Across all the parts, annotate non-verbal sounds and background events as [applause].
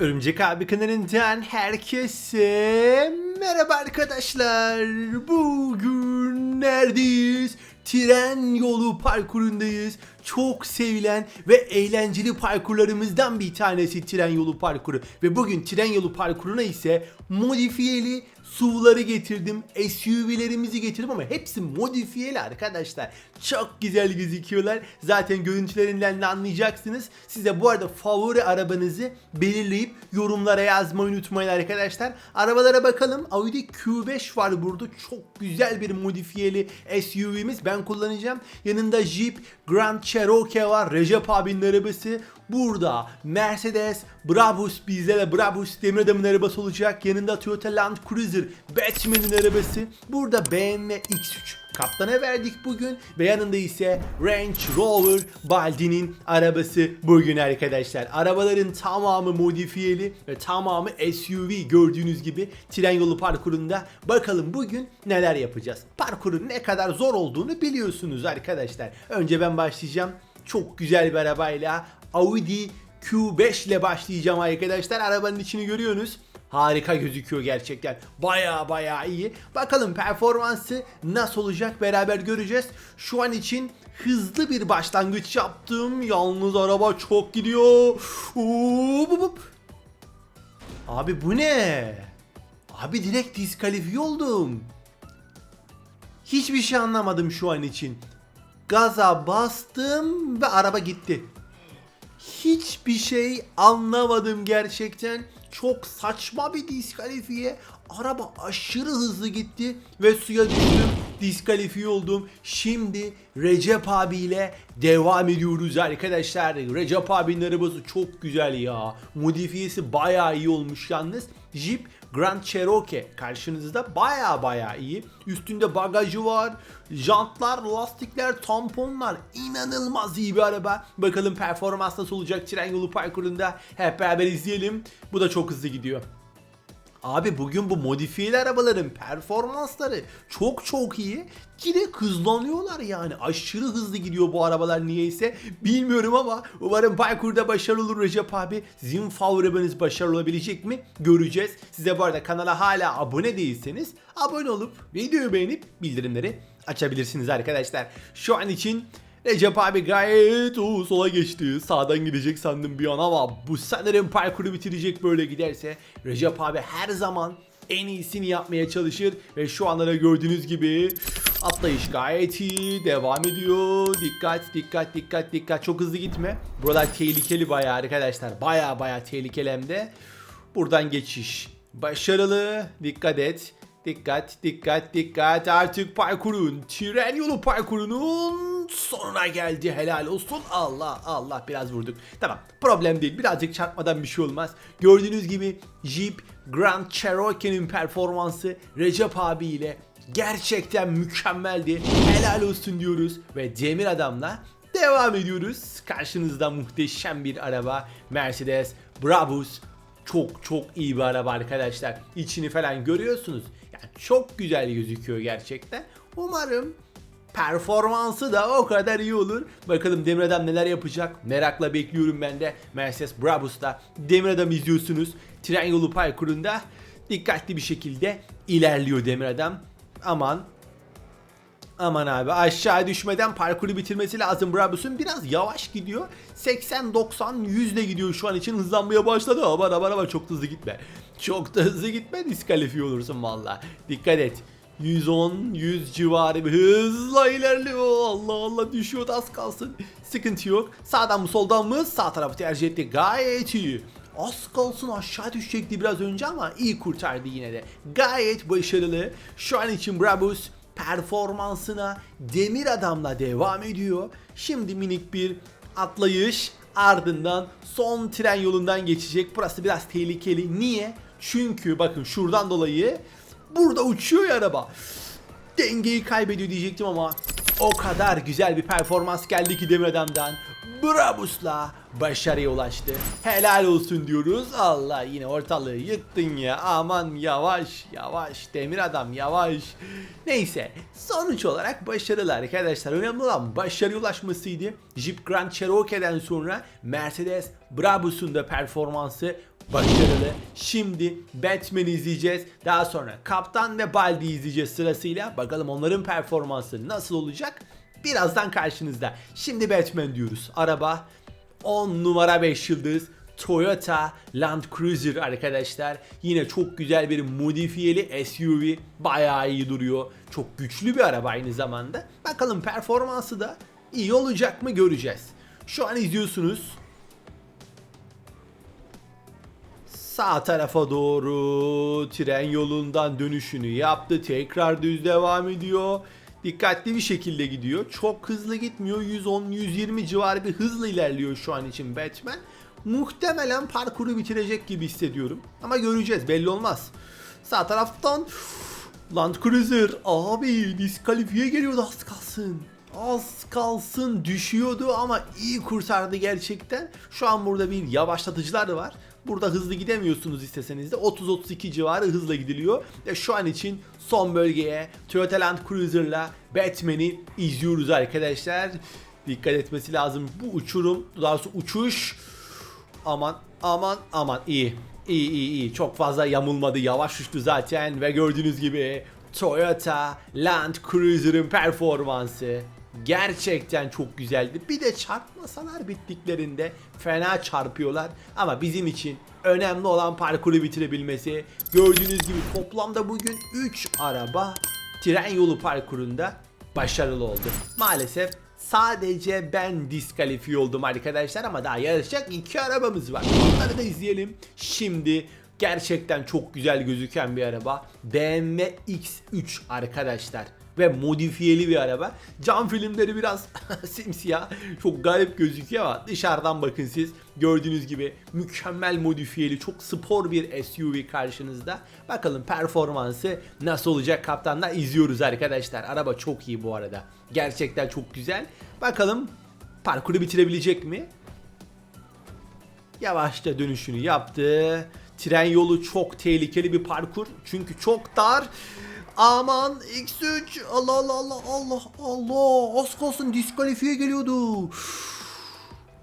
Örümcek abi kanalından herkese merhaba arkadaşlar. Bugün neredeyiz? Tren yolu parkurundayız. Çok sevilen ve eğlenceli parkurlarımızdan bir tanesi tren yolu parkuru. Ve bugün tren yolu parkuruna ise modifiyeli SUV'ları getirdim. SUV'lerimizi getirdim ama hepsi modifiyeli arkadaşlar. Çok güzel gözüküyorlar. Zaten görüntülerinden de anlayacaksınız. Size bu arada favori arabanızı belirleyip yorumlara yazmayı unutmayın arkadaşlar. Arabalara bakalım. Audi Q5 var burada. Çok güzel bir modifiyeli SUV'miz. Ben kullanacağım. Yanında Jeep Grand Cherokee var. Recep abinin arabası. Burada Mercedes Brabus bizde de Brabus demir adamın arabası olacak. Yanında Toyota Land Cruiser Batman'in arabası. Burada BMW X3 kaptana verdik bugün ve yanında ise Range Rover Baldi'nin arabası bugün arkadaşlar. Arabaların tamamı modifiyeli ve tamamı SUV gördüğünüz gibi tren yolu parkurunda. Bakalım bugün neler yapacağız. Parkurun ne kadar zor olduğunu biliyorsunuz arkadaşlar. Önce ben başlayacağım. Çok güzel bir arabayla Audi Q5 ile başlayacağım arkadaşlar. Arabanın içini görüyorsunuz. Harika gözüküyor gerçekten. Baya baya iyi. Bakalım performansı nasıl olacak beraber göreceğiz. Şu an için hızlı bir başlangıç yaptım. Yalnız araba çok gidiyor. Abi bu ne? Abi direkt diskalifiye oldum. Hiçbir şey anlamadım şu an için. Gaza bastım ve araba gitti. Hiçbir şey anlamadım gerçekten. Çok saçma bir diskalifiye. Araba aşırı hızlı gitti ve suya düştüm. Diskalifiye oldum. Şimdi Recep abiyle devam ediyoruz arkadaşlar. Recep abinin arabası çok güzel ya. Modifiyesi bayağı iyi olmuş yalnız. Jeep Grand Cherokee karşınızda baya baya iyi. Üstünde bagajı var. Jantlar, lastikler, tamponlar inanılmaz iyi bir araba. Bakalım performans nasıl olacak tren yolu parkurunda. Hep beraber izleyelim. Bu da çok hızlı gidiyor. Abi bugün bu modifiyeli arabaların performansları çok çok iyi. Direkt hızlanıyorlar yani. Aşırı hızlı gidiyor bu arabalar niyeyse. Bilmiyorum ama umarım parkurda başarılı olur Recep abi. Sizin favori başarılı olabilecek mi? Göreceğiz. Size bu arada kanala hala abone değilseniz abone olup videoyu beğenip bildirimleri açabilirsiniz arkadaşlar. Şu an için Recep abi gayet o sola geçti. Sağdan gidecek sandım bir an ama bu sanırım parkuru bitirecek böyle giderse. Recep abi her zaman en iyisini yapmaya çalışır ve şu anlara gördüğünüz gibi atlayış gayet iyi devam ediyor. Dikkat dikkat dikkat dikkat çok hızlı gitme. Buralar tehlikeli bayağı arkadaşlar. Bayağı bayağı tehlikeli hem de. Buradan geçiş başarılı. Dikkat et. Dikkat dikkat dikkat artık parkurun tren yolu parkurunun sonuna geldi helal olsun. Allah Allah biraz vurduk. Tamam problem değil. Birazcık çarpmadan bir şey olmaz. Gördüğünüz gibi Jeep Grand Cherokee'nin performansı Recep abi ile gerçekten mükemmeldi. Helal olsun diyoruz ve Demir Adam'la devam ediyoruz. Karşınızda muhteşem bir araba Mercedes Brabus. Çok çok iyi bir araba arkadaşlar. İçini falan görüyorsunuz. Yani çok güzel gözüküyor gerçekten. Umarım performansı da o kadar iyi olur. Bakalım Demir Adam neler yapacak? Merakla bekliyorum ben de. Mercedes Brabus'ta Demir Adam izliyorsunuz. Tren yolu parkurunda dikkatli bir şekilde ilerliyor Demir Adam. Aman Aman abi aşağı düşmeden parkuru bitirmesi lazım Brabus'un. Biraz yavaş gidiyor. 80-90 100 ile gidiyor şu an için hızlanmaya başladı. Aman aman aman çok hızlı gitme. Çok da hızlı gitme diskalifiye olursun valla. Dikkat et. 110 100 civarı bir hızla ilerliyor. Allah Allah düşüyor az kalsın. Sıkıntı yok. Sağdan mı soldan mı? Sağ tarafı tercih etti. Gayet iyi. Az kalsın aşağı düşecekti biraz önce ama iyi kurtardı yine de. Gayet başarılı. Şu an için Brabus performansına Demir Adam'la devam ediyor. Şimdi minik bir atlayış ardından son tren yolundan geçecek. Burası biraz tehlikeli. Niye? Çünkü bakın şuradan dolayı burada uçuyor ya araba. Dengeyi kaybediyor diyecektim ama o kadar güzel bir performans geldi ki Demir Adam'dan. Brabus'la başarıya ulaştı. Helal olsun diyoruz. Allah yine ortalığı yıktın ya. Aman yavaş yavaş demir adam yavaş. Neyse sonuç olarak başarılı arkadaşlar. Önemli olan başarıya ulaşmasıydı. Jeep Grand Cherokee'den sonra Mercedes Brabus'un da performansı Başarılı. Şimdi Batman'i izleyeceğiz. Daha sonra Kaptan ve Baldi izleyeceğiz sırasıyla. Bakalım onların performansı nasıl olacak? Birazdan karşınızda. Şimdi Batman diyoruz. Araba 10 numara 5 yıldız. Toyota Land Cruiser arkadaşlar. Yine çok güzel bir modifiyeli SUV. Bayağı iyi duruyor. Çok güçlü bir araba aynı zamanda. Bakalım performansı da iyi olacak mı göreceğiz. Şu an izliyorsunuz. Sağ tarafa doğru tren yolundan dönüşünü yaptı. Tekrar düz devam ediyor. Dikkatli bir şekilde gidiyor. Çok hızlı gitmiyor. 110-120 civarı bir hızla ilerliyor şu an için Batman. Muhtemelen parkuru bitirecek gibi hissediyorum. Ama göreceğiz belli olmaz. Sağ taraftan Land Cruiser abi diskalifiye geliyordu az kalsın. Az kalsın düşüyordu ama iyi kurtardı gerçekten. Şu an burada bir yavaşlatıcılar da var. Burada hızlı gidemiyorsunuz isteseniz de 30-32 civarı hızla gidiliyor. Ve şu an için son bölgeye Toyota Land Cruiser'la Batman'i izliyoruz arkadaşlar. Dikkat etmesi lazım. Bu uçurum, daha doğrusu uçuş Aman aman aman iyi. İyi iyi iyi. Çok fazla yamulmadı. Yavaş uçtu zaten ve gördüğünüz gibi Toyota Land Cruiser'ın performansı gerçekten çok güzeldi. Bir de çarpmasalar bittiklerinde fena çarpıyorlar. Ama bizim için önemli olan parkuru bitirebilmesi. Gördüğünüz gibi toplamda bugün 3 araba tren yolu parkurunda başarılı oldu. Maalesef sadece ben diskalifiye oldum arkadaşlar ama daha yarışacak iki arabamız var. Onları da izleyelim. Şimdi gerçekten çok güzel gözüken bir araba. BMW X3 arkadaşlar ve modifiyeli bir araba. Cam filmleri biraz [laughs] simsiyah, çok garip gözüküyor ama dışarıdan bakın siz. Gördüğünüz gibi mükemmel modifiyeli, çok spor bir SUV karşınızda. Bakalım performansı nasıl olacak kaptanla izliyoruz arkadaşlar. Araba çok iyi bu arada. Gerçekten çok güzel. Bakalım parkuru bitirebilecek mi? Yavaşça dönüşünü yaptı. Tren yolu çok tehlikeli bir parkur. Çünkü çok dar. Aman X3 Allah Allah Allah Allah Allah az kalsın diskalifiye geliyordu.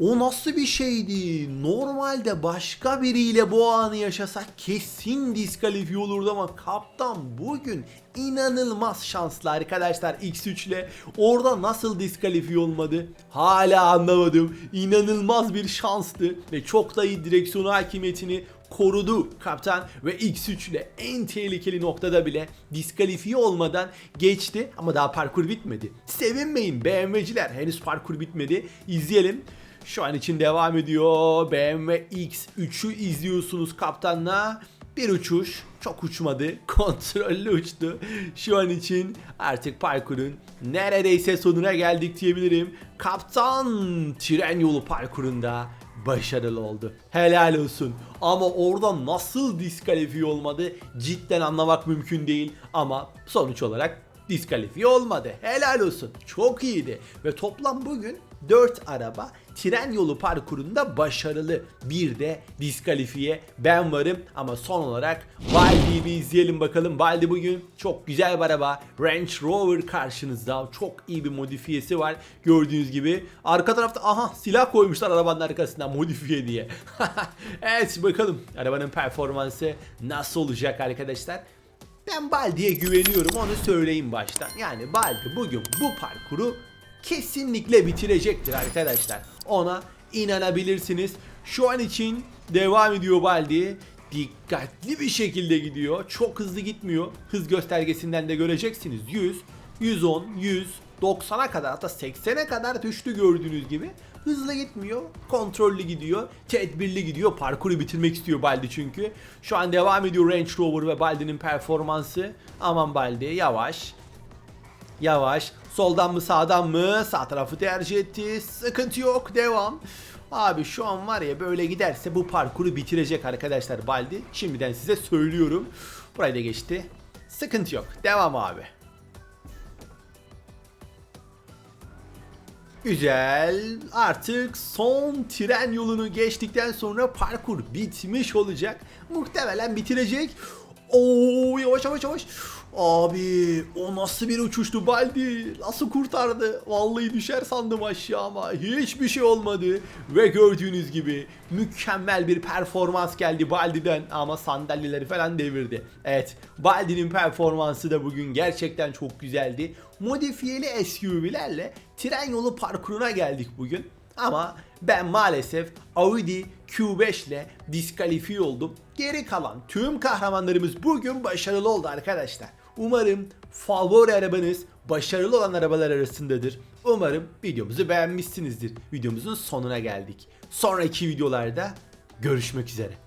O nasıl bir şeydi? Normalde başka biriyle bu anı yaşasak kesin diskalifiye olurdu ama kaptan bugün inanılmaz şanslı arkadaşlar X3 ile. Orada nasıl diskalifiye olmadı? Hala anlamadım. İnanılmaz bir şanstı ve çok da iyi direksiyon hakimiyetini korudu kaptan ve X3 ile en tehlikeli noktada bile diskalifiye olmadan geçti ama daha parkur bitmedi. Sevinmeyin BMW'ciler henüz parkur bitmedi. İzleyelim. Şu an için devam ediyor. BMW X3'ü izliyorsunuz kaptanla. Bir uçuş. Çok uçmadı. [laughs] Kontrollü uçtu. Şu an için artık parkurun neredeyse sonuna geldik diyebilirim. Kaptan tren yolu parkurunda başarılı oldu. Helal olsun. Ama orada nasıl diskalifiye olmadı cidden anlamak mümkün değil. Ama sonuç olarak diskalifiye olmadı. Helal olsun. Çok iyiydi. Ve toplam bugün 4 araba tren yolu parkurunda başarılı. Bir de diskalifiye ben varım ama son olarak Baldi'yi bir izleyelim bakalım. Baldi bugün çok güzel bir araba. Range Rover karşınızda. Çok iyi bir modifiyesi var. Gördüğünüz gibi. Arka tarafta aha silah koymuşlar arabanın arkasına modifiye diye. [laughs] evet bakalım arabanın performansı nasıl olacak arkadaşlar. Ben Baldi'ye güveniyorum onu söyleyeyim baştan. Yani Baldi bugün bu parkuru kesinlikle bitirecektir arkadaşlar. Ona inanabilirsiniz. Şu an için devam ediyor Baldi. Dikkatli bir şekilde gidiyor. Çok hızlı gitmiyor. Hız göstergesinden de göreceksiniz. 100, 110, 100, 90'a kadar hatta 80'e kadar düştü gördüğünüz gibi. Hızlı gitmiyor, kontrollü gidiyor, tedbirli gidiyor. Parkuru bitirmek istiyor Baldi çünkü. Şu an devam ediyor Range Rover ve Baldi'nin performansı. Aman Baldi yavaş. Yavaş. Soldan mı sağdan mı? Sağ tarafı tercih etti. Sıkıntı yok. Devam. Abi şu an var ya böyle giderse bu parkuru bitirecek arkadaşlar Baldi. Şimdiden size söylüyorum. Burayı da geçti. Sıkıntı yok. Devam abi. Güzel. Artık son tren yolunu geçtikten sonra parkur bitmiş olacak. Muhtemelen bitirecek. Oo yavaş yavaş yavaş. Abi o nasıl bir uçuştu Baldi? Nasıl kurtardı? Vallahi düşer sandım aşağı ama hiçbir şey olmadı. Ve gördüğünüz gibi mükemmel bir performans geldi Baldi'den ama sandalyeleri falan devirdi. Evet Baldi'nin performansı da bugün gerçekten çok güzeldi. Modifiyeli SUV'lerle tren yolu parkuruna geldik bugün. Ama ben maalesef Audi Q5 ile diskalifiye oldum. Geri kalan tüm kahramanlarımız bugün başarılı oldu arkadaşlar. Umarım favori arabanız başarılı olan arabalar arasındadır. Umarım videomuzu beğenmişsinizdir. Videomuzun sonuna geldik. Sonraki videolarda görüşmek üzere.